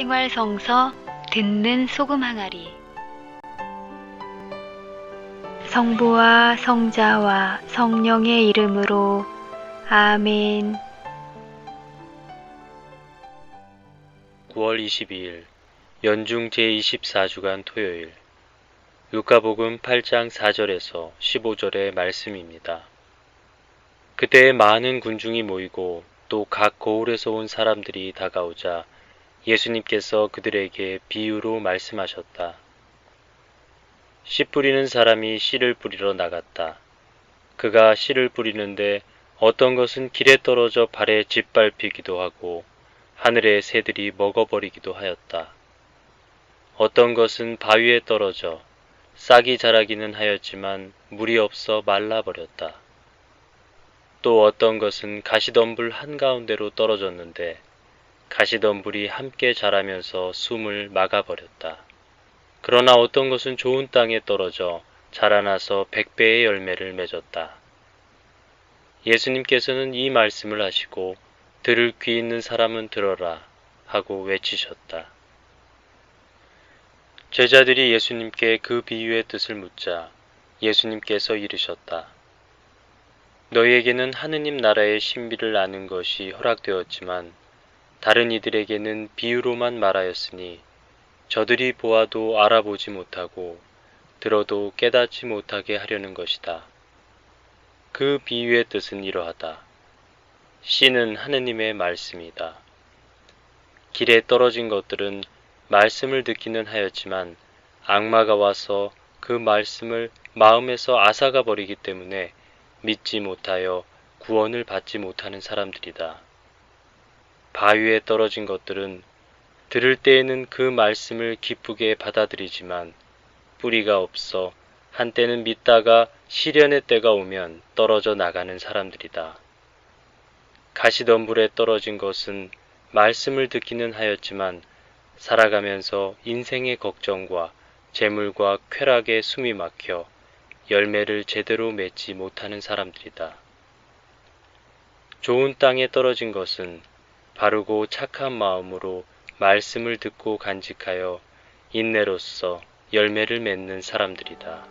생활성서 듣는 소금 항아리 성부와 성자와 성령의 이름으로 아멘 9월 22일 연중 제24주간 토요일 루카복음 8장 4절에서 15절의 말씀입니다. 그때 많은 군중이 모이고 또각 거울에서 온 사람들이 다가오자 예수님께서 그들에게 비유로 말씀하셨다. 씨 뿌리는 사람이 씨를 뿌리러 나갔다. 그가 씨를 뿌리는데 어떤 것은 길에 떨어져 발에 짓밟히기도 하고 하늘의 새들이 먹어버리기도 하였다. 어떤 것은 바위에 떨어져 싹이 자라기는 하였지만 물이 없어 말라버렸다. 또 어떤 것은 가시덤불 한가운데로 떨어졌는데 가시덤불이 함께 자라면서 숨을 막아버렸다. 그러나 어떤 것은 좋은 땅에 떨어져 자라나서 백배의 열매를 맺었다. 예수님께서는 이 말씀을 하시고 들을 귀 있는 사람은 들어라 하고 외치셨다. 제자들이 예수님께 그 비유의 뜻을 묻자 예수님께서 이르셨다. 너희에게는 하느님 나라의 신비를 아는 것이 허락되었지만 다른 이들에게는 비유로만 말하였으니 저들이 보아도 알아보지 못하고 들어도 깨닫지 못하게 하려는 것이다. 그 비유의 뜻은 이러하다. 씨는 하느님의 말씀이다. 길에 떨어진 것들은 말씀을 듣기는 하였지만 악마가 와서 그 말씀을 마음에서 앗아가 버리기 때문에 믿지 못하여 구원을 받지 못하는 사람들이다. 바위에 떨어진 것들은 들을 때에는 그 말씀을 기쁘게 받아들이지만 뿌리가 없어 한때는 믿다가 시련의 때가 오면 떨어져 나가는 사람들이다. 가시덤불에 떨어진 것은 말씀을 듣기는 하였지만 살아가면서 인생의 걱정과 재물과 쾌락에 숨이 막혀 열매를 제대로 맺지 못하는 사람들이다. 좋은 땅에 떨어진 것은 바르고 착한 마음으로 말씀을 듣고 간직하여 인내로써 열매를 맺는 사람들이다.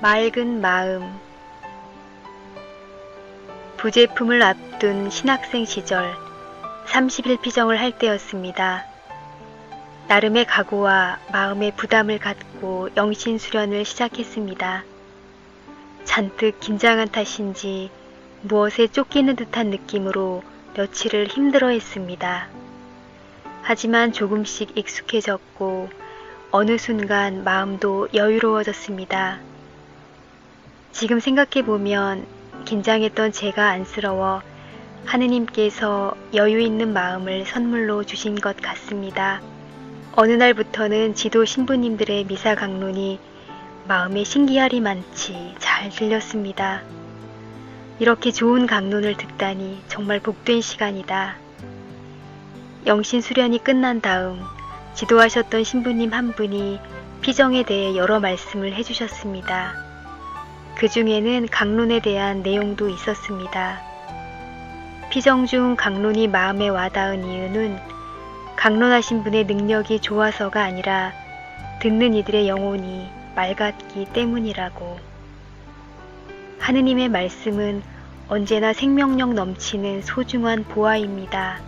맑은 마음 부제품을 앞둔 신학생 시절 30일 피정을 할 때였습니다. 나름의 각오와 마음의 부담을 갖고 영신 수련을 시작했습니다. 잔뜩 긴장한 탓인지 무엇에 쫓기는 듯한 느낌으로 며칠을 힘들어 했습니다. 하지만 조금씩 익숙해졌고 어느 순간 마음도 여유로워졌습니다. 지금 생각해보면 긴장했던 제가 안쓰러워 하느님께서 여유 있는 마음을 선물로 주신 것 같습니다. 어느 날부터는 지도 신부님들의 미사 강론이 마음에 신기할이 많지 잘 들렸습니다. 이렇게 좋은 강론을 듣다니 정말 복된 시간이다. 영신 수련이 끝난 다음 지도하셨던 신부님 한 분이 피정에 대해 여러 말씀을 해주셨습니다. 그 중에는 강론에 대한 내용도 있었습니다. 피정 중 강론이 마음에 와닿은 이유는 강론하신 분의 능력이 좋아서가 아니라 듣는 이들의 영혼이 맑았기 때문이라고. 하느님의 말씀은 언제나 생명력 넘치는 소중한 보화입니다.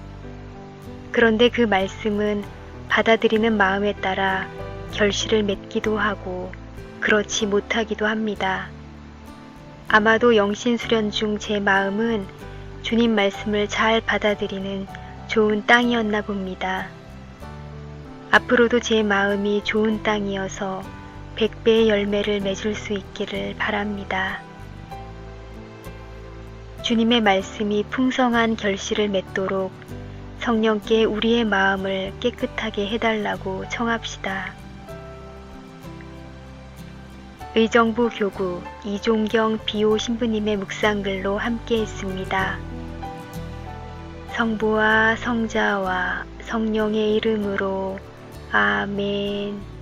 그런데 그 말씀은 받아들이는 마음에 따라 결실을 맺기도 하고 그렇지 못하기도 합니다. 아마도 영신 수련 중 제 마음은 주님 말씀을 잘 받아들이는 좋은 땅이었나 봅니다. 앞으로도 제 마음이 좋은 땅이어서 백배의 열매를 맺을 수 있기를 바랍니다. 주님의 말씀이 풍성한 결실을 맺도록 성령께 우리의 마음을 깨끗하게 해달라고 청합시다. 의정부 교구 이종경 비오 신부님의 묵상글로 함께 했습니다. 성부와 성자와 성령의 이름으로 아멘.